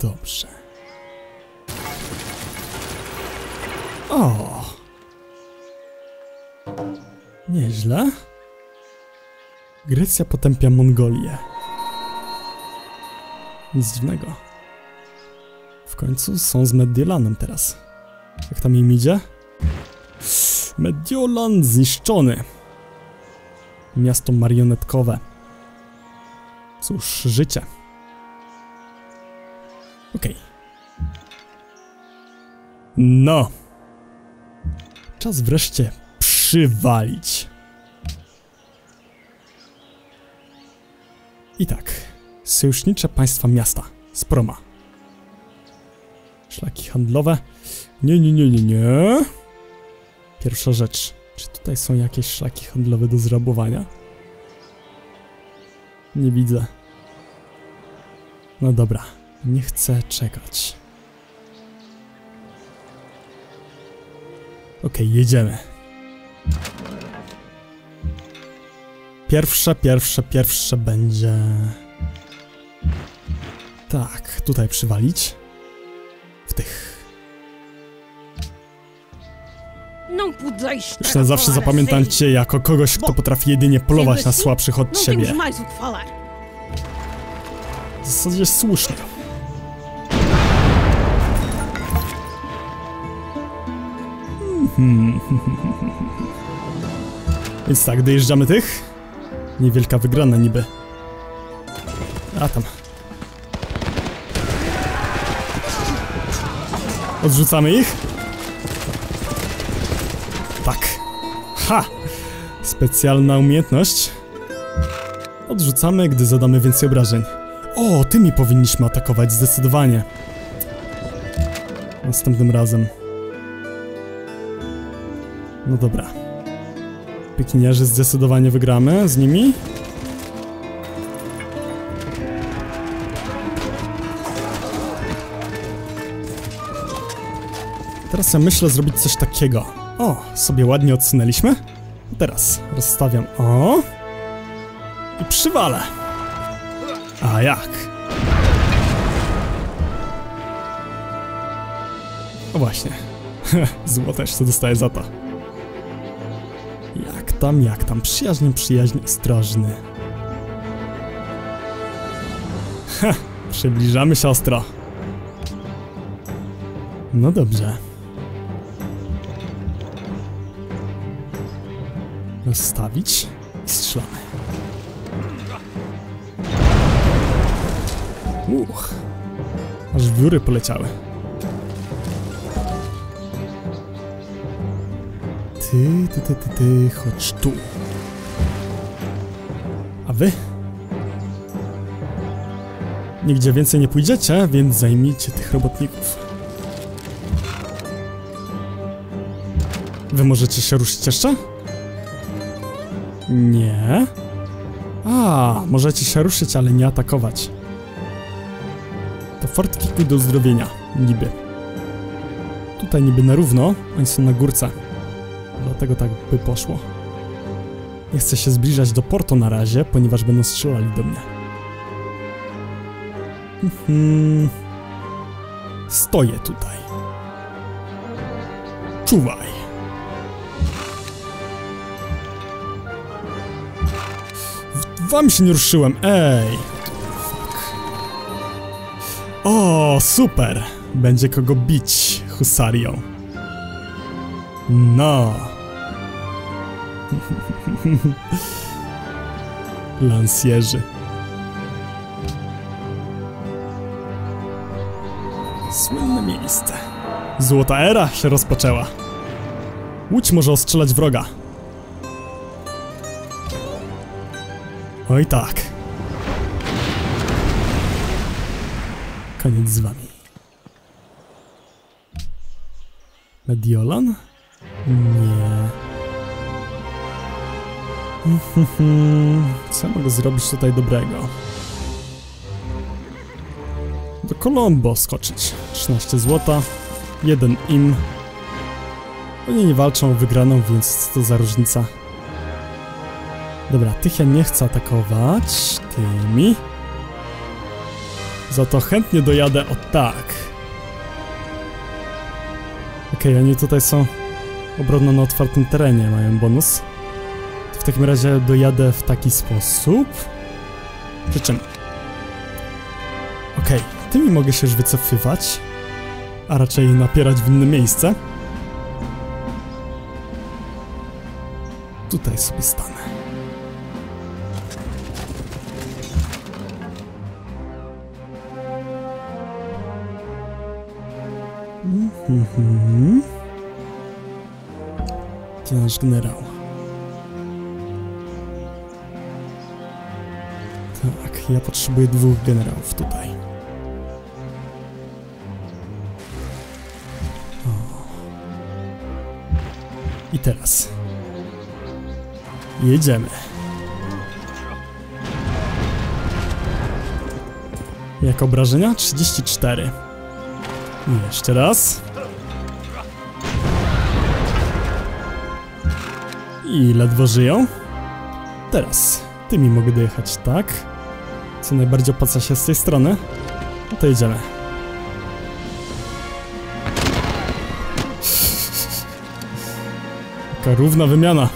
Dobrze. O! Nieźle. Grecja potępia Mongolię. Nic dziwnego. W końcu są z Mediolanem teraz. Jak tam im idzie? Mediolan zniszczony. Miasto marionetkowe. Cóż, życie. Okej. No. Czas wreszcie przywalić. I tak. Sojusznicze państwa miasta. Sproma. Szlaki handlowe. Nie, nie, nie, nie, nie. Pierwsza rzecz. Czy tutaj są jakieś szlaki handlowe do zrabowania? Nie widzę. No dobra. Nie chcę czekać. Okej, jedziemy. Pierwsze, pierwsze, pierwsze będzie... Tak, tutaj przywalić. W tych. Już na zawsze zapamiętam cię jako kogoś, kto potrafi jedynie polować na słabszych od Não siebie. temos mais o que falar. W zasadzie słusznie. Mhm. Więc tak, dojeżdżamy tych. Niewielka wygrana niby. A tam. Odrzucamy ich? Tak. Ha! Specjalna umiejętność. Odrzucamy, gdy zadamy więcej obrażeń. O, tymi powinniśmy atakować zdecydowanie. Następnym razem. No dobra. Pikinierzy zdecydowanie wygramy z nimi. Teraz ja myślę zrobić coś takiego. O, sobie ładnie odsunęliśmy. Teraz rozstawiam o i przywalę. A jak? O właśnie. Złote jeszcze dostaję za to. Tam, jak tam? Przyjaźnie, przyjaźnie, ostrożny. Ha! Przybliżamy się ostro. No dobrze. Rozstawić i strzelamy. Uch. Aż wióry poleciały. Ty, ty, ty, ty, ty, chodź tu. A wy? Nigdzie więcej nie pójdziecie, więc zajmijcie tych robotników. Wy możecie się ruszyć jeszcze? Nie. A, możecie się ruszyć, ale nie atakować. To fort do uzdrowienia, niby. Tutaj niby na równo, oni są na górce. Dlatego tak by poszło. Nie chcę się zbliżać do portu na razie, ponieważ będą strzelali do mnie. Mhm. Stoję tutaj. Czuwaj. Wam się nie ruszyłem, ej! Fuck. O, super! Będzie kogo bić husarią. No. Lansjerzy. Słynne miejsce. Złota era się rozpoczęła. Łódź może ostrzelać wroga. Oj tak. Koniec z wami. Mediolan? Nie. Co mogę zrobić tutaj dobrego? Do Colombo skoczyć. 13 złota. Jeden im. Oni nie walczą o wygraną, więc co to za różnica? Dobra, tych ja nie chcę atakować. Tymi. Za to chętnie dojadę o tak. Okej, oni tutaj są obronno na otwartym terenie, mają bonus. W takim razie dojadę w taki sposób. Przy czym? Okej, tymi mogę się już wycofywać, a raczej napierać w inne miejsce. Tutaj sobie stanę. Mhm. Nasz generał? Tak, ja potrzebuję dwóch generałów tutaj. O. I teraz. Jedziemy. Jak obrażenia? 34. I jeszcze raz. I ledwo żyją. Teraz tymi mogę dojechać tak. Co najbardziej opłaca się z tej strony. No to jedziemy. Taka równa wymiana.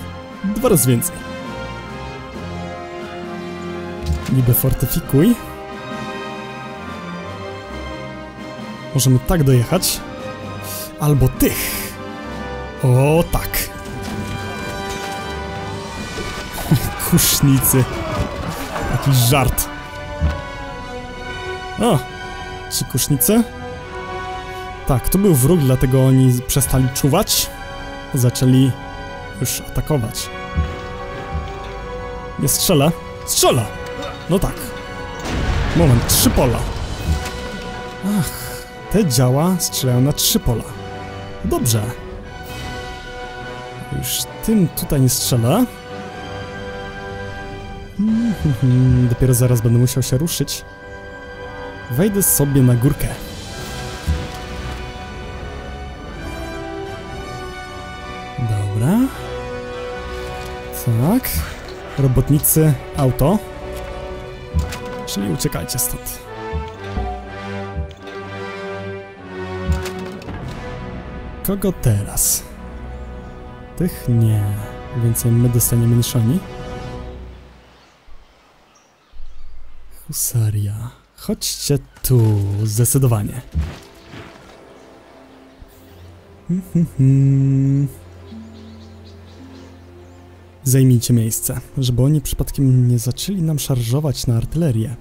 Dwa razy więcej. Niby fortyfikuj. Możemy tak dojechać. Albo tych. O tak. Kusznicy. Jakiś żart. O! Ci kusznicy? Tak, to był wróg, dlatego oni przestali czuwać. Zaczęli już atakować. Nie strzelę. Strzela! No tak. Moment, trzy pola. Ach, te działa strzelają na trzy pola. Dobrze. Już tym tutaj nie strzelę. Mhm, Dopiero zaraz będę musiał się ruszyć. Wejdę sobie na górkę. Dobra. Tak. Robotnicy, auto. Czyli uciekajcie stąd. Kogo teraz? Tych nie. Więcej my dostaniemy niż oni. Husaria. Chodźcie tu, zdecydowanie. Zajmijcie miejsce, żeby oni przypadkiem nie zaczęli nam szarżować na artylerię.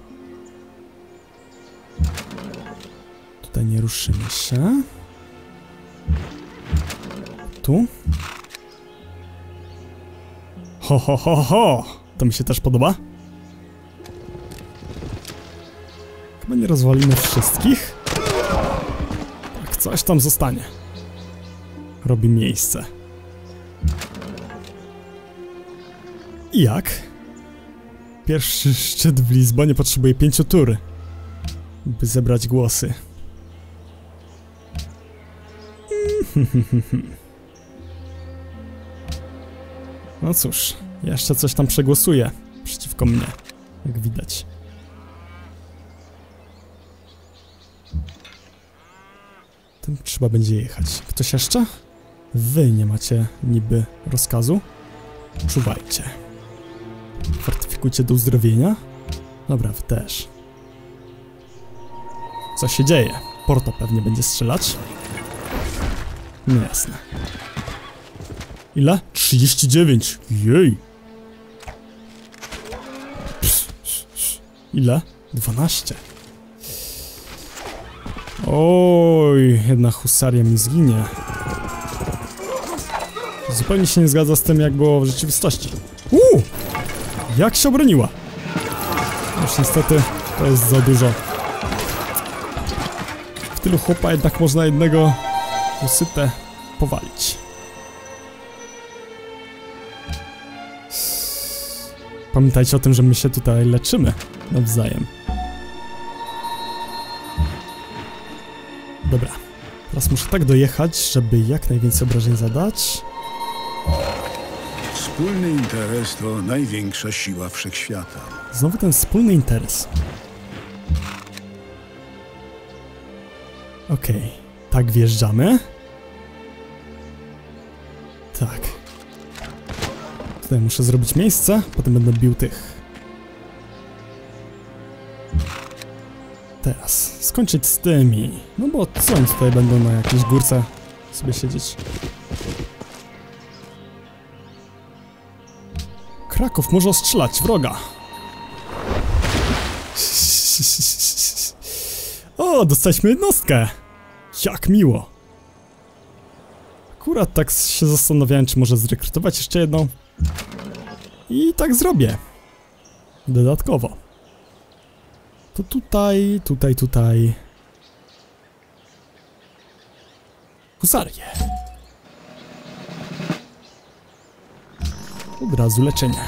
Tutaj nie ruszymy się. Tu. Ho, ho, ho, ho! To mi się też podoba. Chyba nie rozwalimy wszystkich. Tak, coś tam zostanie. Robi miejsce. I jak? Pierwszy szczyt w Lizbonie potrzebuje pięciu tur, by zebrać głosy. No cóż, jeszcze coś tam przegłosuje przeciwko mnie, jak widać. Tym trzeba będzie jechać. Ktoś jeszcze? Wy nie macie niby rozkazu? Czuwajcie. Fortyfikujcie do uzdrowienia? Dobra, wy też. Co się dzieje? Porto pewnie będzie strzelać. No jasne. Ile? 39. Jej. Ps, ps, ps. Ile? 12. Oj, jedna husaria mi zginie. Zupełnie się nie zgadza z tym, jak było w rzeczywistości. Uuu! Jak się obroniła? Już niestety to jest za dużo. W tylu chłopa jednak można jednego usytę powalić. Pamiętajcie o tym, że my się tutaj leczymy nawzajem. Teraz muszę tak dojechać, żeby jak najwięcej obrażeń zadać. Wspólny interes to największa siła wszechświata. Znowu ten wspólny interes. Okej, tak wjeżdżamy. Tak. Tutaj muszę zrobić miejsce, potem będę bił tych. Teraz skończyć z tymi. No bo co oni tutaj będą na jakiejś górce sobie siedzieć? Kraków może ostrzelać wroga. O, dostaliśmy jednostkę. Jak miło. Akurat tak się zastanawiałem, czy może zrekrutować jeszcze jedną. I tak zrobię. Dodatkowo. To tutaj, tutaj, tutaj. Husarię. Od razu leczenie.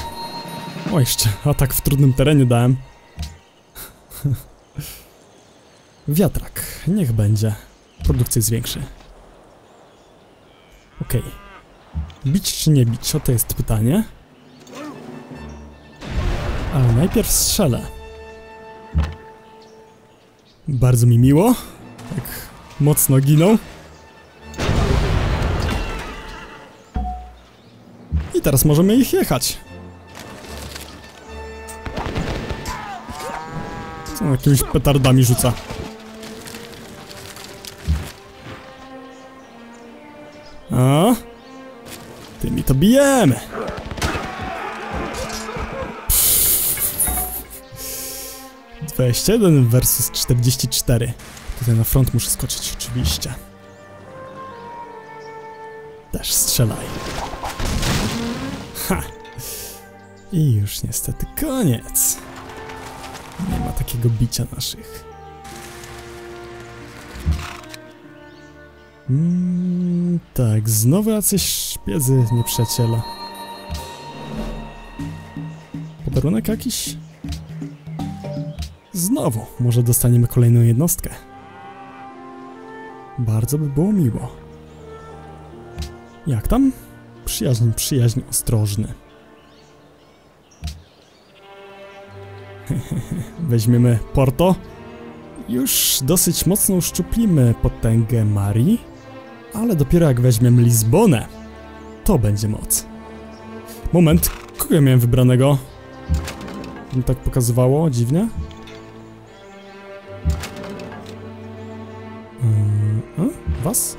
O, jeszcze atak w trudnym terenie dałem. Wiatrak, niech będzie. Produkcja zwiększy. Okej. Bić czy nie bić? O to jest pytanie. Ale najpierw strzelę. Bardzo mi miło. Tak mocno ginął. I teraz możemy ich jechać. Co jakimiś petardami rzuca? A? Tymi to bijemy. Dwadzieścia jeden versus 44. Tutaj na front muszę skoczyć, oczywiście. Też strzelaj. Ha! I już niestety koniec. Nie ma takiego bicia naszych. Mm, tak, znowu jacyś szpiedzy nieprzyjaciela. Podarunek jakiś? Znowu, może dostaniemy kolejną jednostkę. Bardzo by było miło. Jak tam? Przyjaźń, przyjaźń, ostrożny. Weźmiemy Porto. Już dosyć mocno uszczuplimy potęgę Marii, ale dopiero jak weźmiemy Lizbonę, to będzie moc. Moment, kogo ja miałem wybranego? Mi tak pokazywało, dziwnie. Was?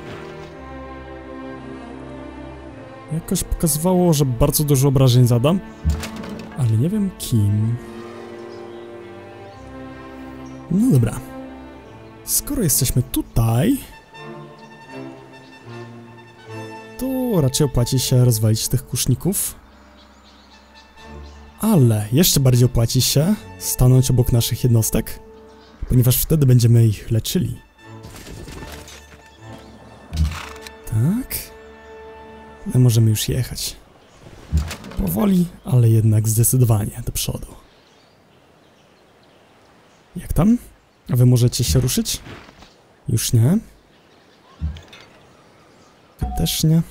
Jakoś pokazywało, że bardzo dużo obrażeń zadam, ale nie wiem kim. No dobra. Skoro jesteśmy tutaj, to raczej opłaci się rozwalić tych kuszników. Ale jeszcze bardziej opłaci się stanąć obok naszych jednostek, ponieważ wtedy będziemy ich leczyli. No możemy już jechać. Powoli, ale jednak zdecydowanie do przodu. Jak tam? A wy możecie się ruszyć? Już nie. Też nie.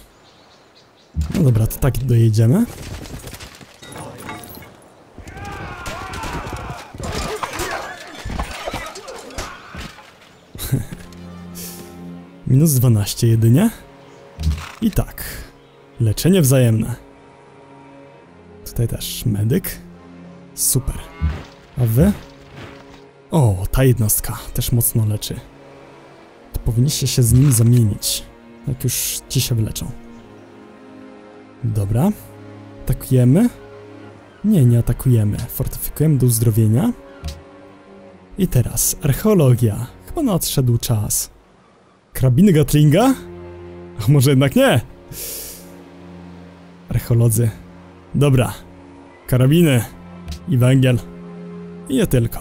No dobra, to tak dojedziemy. Minus 12 jedynie. I tak. Leczenie wzajemne. Tutaj też medyk. Super. A wy? O, ta jednostka też mocno leczy. To powinniście się z nim zamienić. Jak już ci się wyleczą. Dobra. Atakujemy? Nie, nie atakujemy. Fortyfikujemy do uzdrowienia. I teraz archeologia. Chyba nadszedł czas. Krabiny Gatlinga? A może jednak nie? Archeolodzy. Dobra. Karabiny. I węgiel. I nie tylko.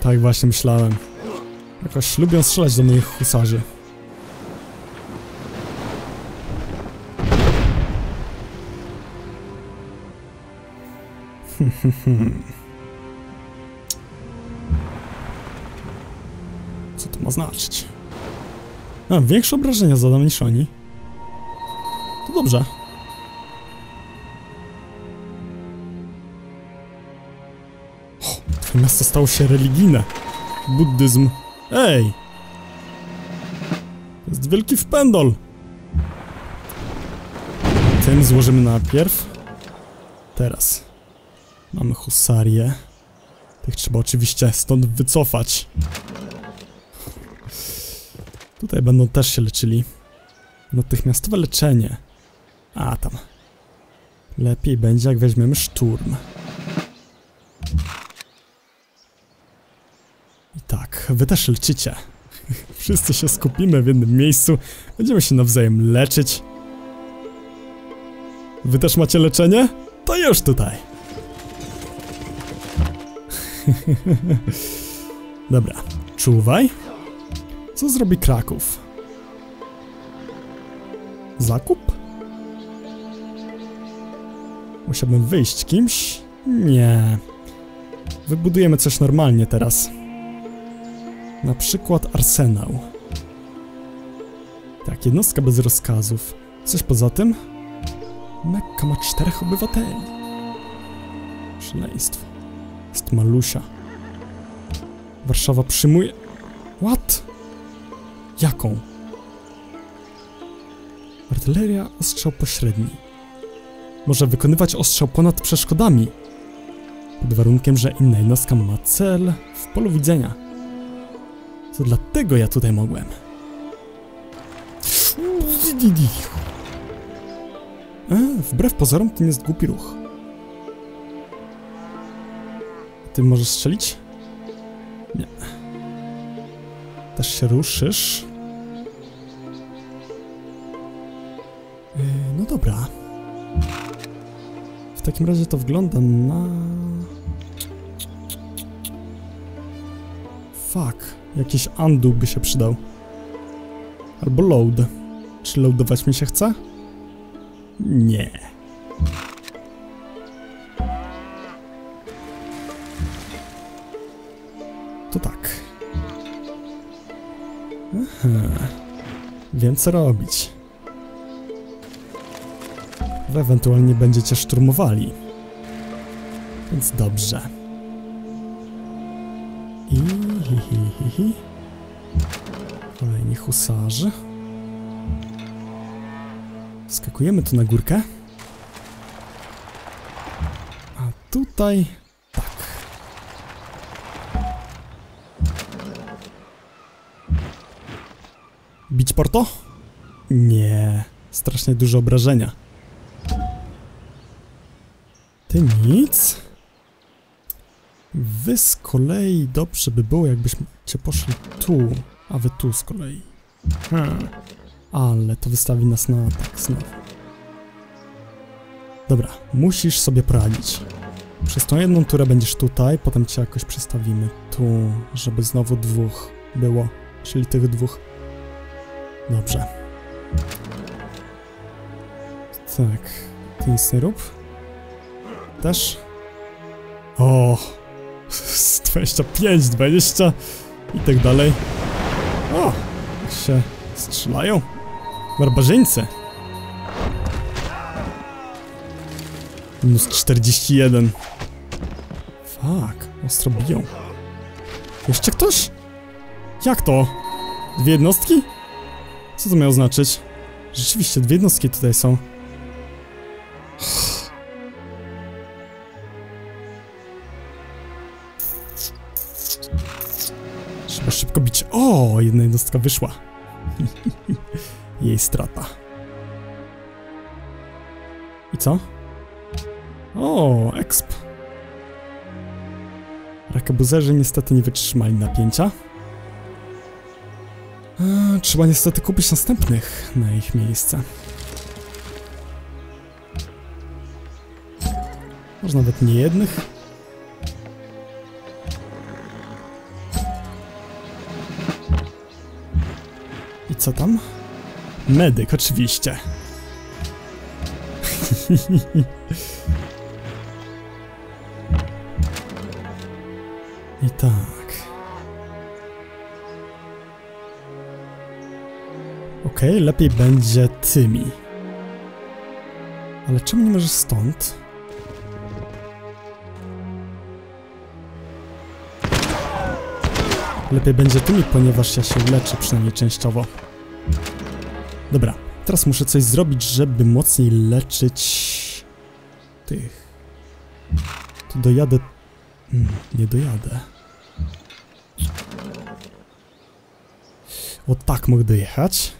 Tak właśnie myślałem. Jakoś lubią strzelać do moich husarzy. Co to ma znaczyć? A, większe obrażenia zadam niż oni. To dobrze. O, twoje miasto stało się religijne. Buddyzm. Ej! To jest wielki wpędol. Tym złożymy najpierw. Teraz. Mamy husarię. Tych trzeba oczywiście stąd wycofać. Tutaj będą też się leczyli. Natychmiastowe leczenie. A tam. Lepiej będzie jak weźmiemy szturm. I tak, wy też leczycie. Wszyscy się skupimy w jednym miejscu. Będziemy się nawzajem leczyć. Wy też macie leczenie? To już tutaj. Dobra, czuwaj. Co zrobi Kraków? Zakup? Musiałbym wyjść kimś? Nie. Wybudujemy coś normalnie teraz. Na przykład arsenał. Tak, jednostka bez rozkazów. Coś poza tym? Mekka ma czterech obywateli. Szaleństwo. Jest malusia. Warszawa przyjmuje... What? Jaką? Artyleria ostrzał pośredni. Może wykonywać ostrzał ponad przeszkodami. Pod warunkiem, że inna jednostka ma cel w polu widzenia. To dlatego ja tutaj mogłem. Wbrew pozorom to nie jest głupi ruch. Ty możesz strzelić? Nie. Też się ruszysz. No dobra. W takim razie to wygląda na... Fuck. Jakiś undo by się przydał. Albo load. Czy loadować mi się chce? Nie. To tak. Aha. Co robić. Wy ewentualnie będziecie szturmowali. Więc dobrze. I hi, hi, hi, hi. Kolejni husarzy. Skakujemy tu na górkę. A tutaj... Tak. Bić Porto? Nie. Strasznie duże obrażenia. Nic? Wy z kolei dobrze by było, jakbyście poszli tu, a wy tu z kolei. Hmm. Ale to wystawi nas na atak znowu. Dobra, musisz sobie poradzić. Przez tą jedną turę będziesz tutaj, potem cię jakoś przestawimy tu, żeby znowu dwóch było, czyli tych dwóch. Dobrze. Tak, ty nic nie rób. Też? O, z 25, 20 i tak dalej. O, się strzelają. Barbarzyńcy. Minus 41. Fuck, ostro biją. Jeszcze ktoś? Jak to? Dwie jednostki? Co to miało znaczyć? Rzeczywiście, dwie jednostki tutaj są. Jedna jednostka wyszła. Jej strata. I co? O, exp. Rakabuzerzy niestety nie wytrzymali napięcia. Trzeba niestety kupić następnych na ich miejsce. Może nawet nie jednych. Co tam? Medyk, oczywiście. I tak. Okej, okay, lepiej będzie tymi. Ale czemu nie możesz stąd? Lepiej będzie tymi, ponieważ ja się leczę przynajmniej częściowo. Dobra, teraz muszę coś zrobić, żeby mocniej leczyć tych. Tu dojadę. Hmm, nie dojadę. O tak mogę dojechać.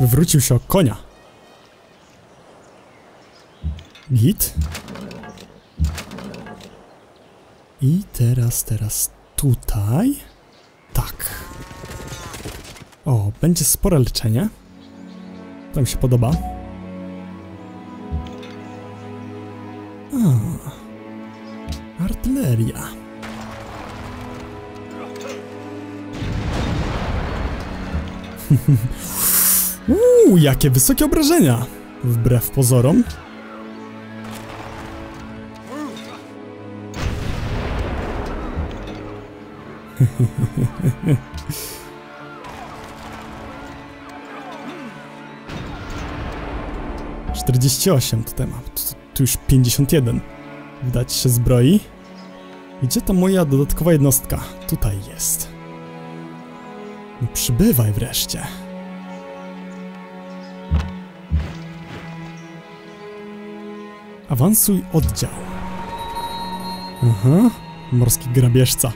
Wywrócił się o konia. Git. I teraz, teraz tutaj. Tak. O, będzie spore leczenie. To mi się podoba. A, artyleria. Uuu, jakie wysokie obrażenia! Wbrew pozorom. Czterdzieści osiem tutaj mam. Tu, tu już 51. Widać się zbroi. Gdzie ta moja dodatkowa jednostka? Tutaj jest. No przybywaj wreszcie. Awansuj oddział. Aha, morski grabieżca.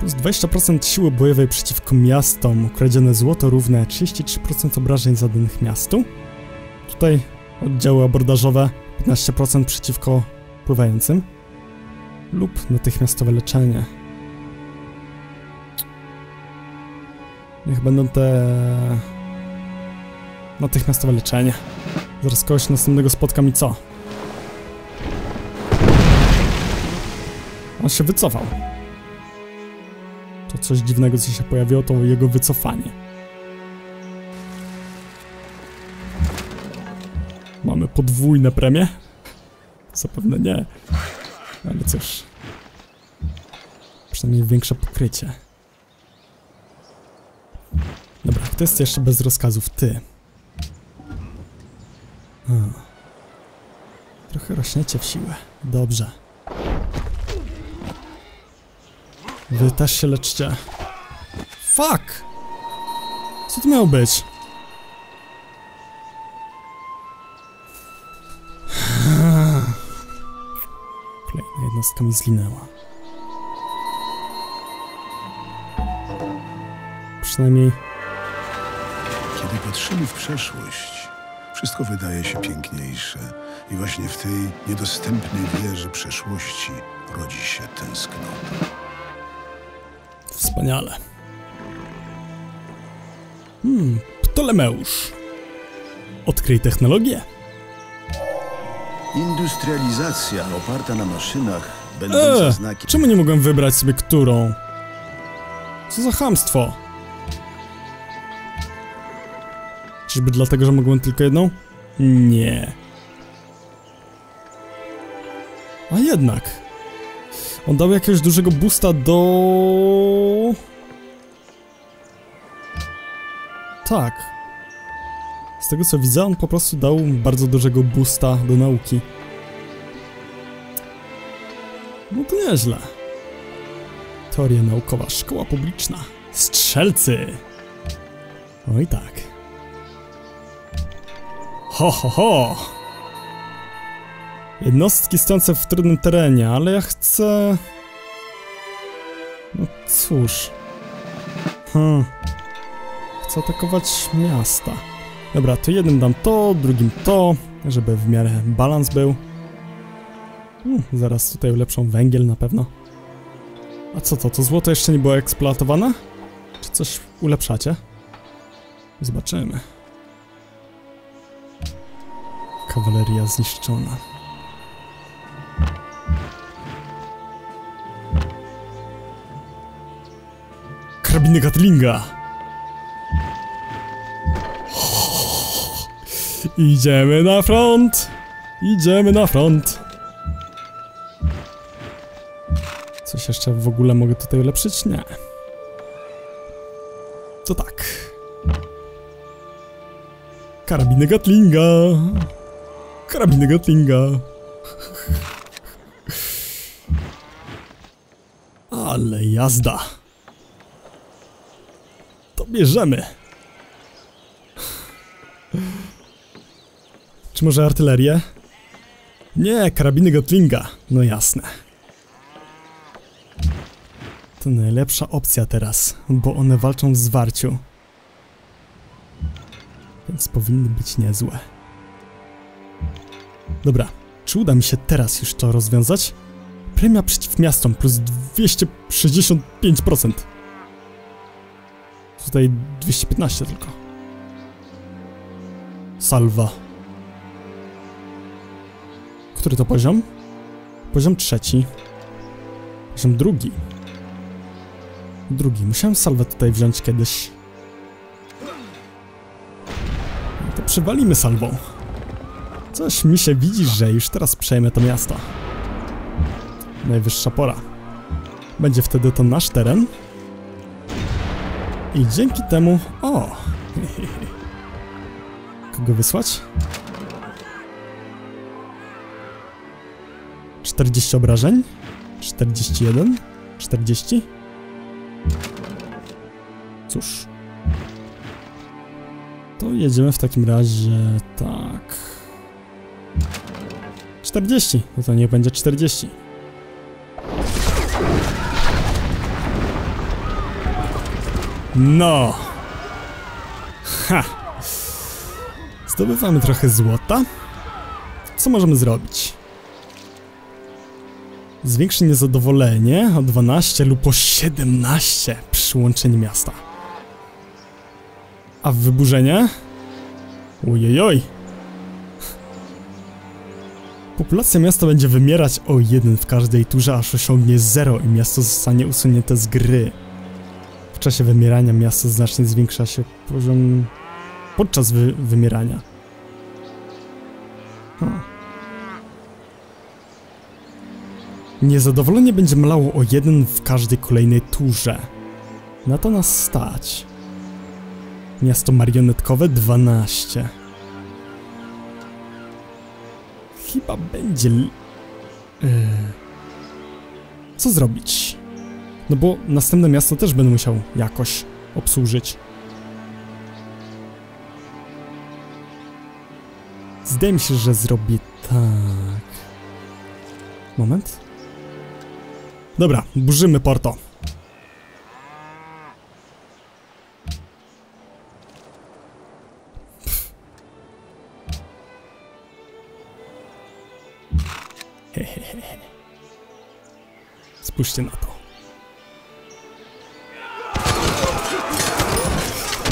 Plus 20% siły bojowej przeciwko miastom, ukradzione złoto równe 33% obrażeń zadanych miastu. Tutaj oddziały abordażowe 15% przeciwko pływającym. Lub natychmiastowe leczenie. Niech będą te... Natychmiastowe leczenie. Zaraz kogoś następnego spotkam i co? On się wycofał. To coś dziwnego, co się pojawiło, to jego wycofanie. Mamy podwójne premie? Zapewne nie. Ale cóż. Przynajmniej większe pokrycie. Dobra, kto jest jeszcze bez rozkazów? Ty. Trochę rośniecie w siłę. Dobrze. Wy też się leczcie. Fuck! Co to miało być? Kolejna jednostka mi zginęła. Przynajmniej Kiedy patrzymy w przeszłość, wszystko wydaje się piękniejsze. I właśnie w tej niedostępnej wierze przeszłości rodzi się tęsknota. Wspaniale. Hmm, Ptolemeusz. Odkryj technologię. Industrializacja oparta na maszynach, będąca Eee, znakiem... czemu nie mogłem wybrać sobie którą? Co za chamstwo? Czyżby dlatego, że mogłem tylko jedną? Nie. A jednak. On dał jakiegoś dużego boosta do... Tak. Z tego co widzę, on po prostu dał bardzo dużego boosta do nauki. No to nieźle. Teoria naukowa, szkoła publiczna. Strzelcy! Oj tak. Ho, ho, ho! Jednostki stojące w trudnym terenie, ale ja chcę... No cóż... Hmm... Chcę atakować miasta. Dobra, to jednym dam to, drugim to, żeby w miarę balans był. Hmm, zaraz tutaj ulepszą węgiel na pewno. A co to? To złoto jeszcze nie było eksploatowane? Czy coś ulepszacie? Zobaczymy. Kawaleria zniszczona. Karabiny Gatlinga! Idziemy na front! Idziemy na front! Coś jeszcze w ogóle mogę tutaj ulepszyć? Nie. To tak. Karabiny Gatlinga. Karabiny Gatlinga. Ale jazda. Bierzemy. Czy może artylerię? Nie, karabiny Gatlinga. No jasne. To najlepsza opcja teraz, bo one walczą w zwarciu. Więc powinny być niezłe. Dobra, czy uda mi się teraz już to rozwiązać? Premia przeciw miastom plus 265%. Tutaj 215 tylko. Salwa. Który to poziom? Poziom trzeci. Poziom drugi. Drugi. Musiałem salwę tutaj wziąć kiedyś. No to przywalimy salwą. Coś mi się widzi, że już teraz przejmę to miasto. Najwyższa pora. Będzie wtedy to nasz teren. I dzięki temu... O! Kogo wysłać? 40 obrażeń? 41? 40? Cóż. To jedziemy w takim razie tak. 40. No to niech będzie 40. No. Ha. Zdobywamy trochę złota. Co możemy zrobić? Zwiększy niezadowolenie o 12 lub o 17 przyłączenie miasta. A wyburzenie? Ojojoj. Populacja miasta będzie wymierać o jeden w każdej turze, aż osiągnie 0 i miasto zostanie usunięte z gry. Czasie wymierania miasto znacznie zwiększa się poziom... podczas wy wymierania. Hmm. Niezadowolenie będzie mlało o jeden w każdej kolejnej turze. Na to nas stać. Miasto marionetkowe 12. Chyba będzie... Yy. Co zrobić? No bo następne miasto też będę musiał jakoś obsłużyć. Zdaje mi się, że zrobię tak. Moment. Dobra, burzymy Porto. Spójrzcie na to.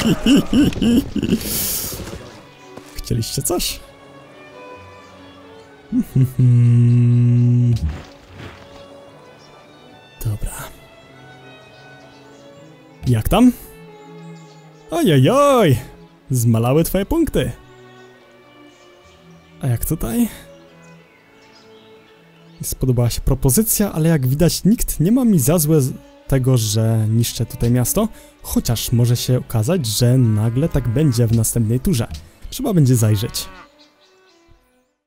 Chcieliście coś? Dobra. Jak tam? Ojojoj! Zmalały twoje punkty. A jak tutaj? Spodobała się propozycja, ale jak widać nikt nie ma mi za złe tego, że niszczę tutaj miasto, chociaż może się okazać, że nagle tak będzie w następnej turze. Trzeba będzie zajrzeć.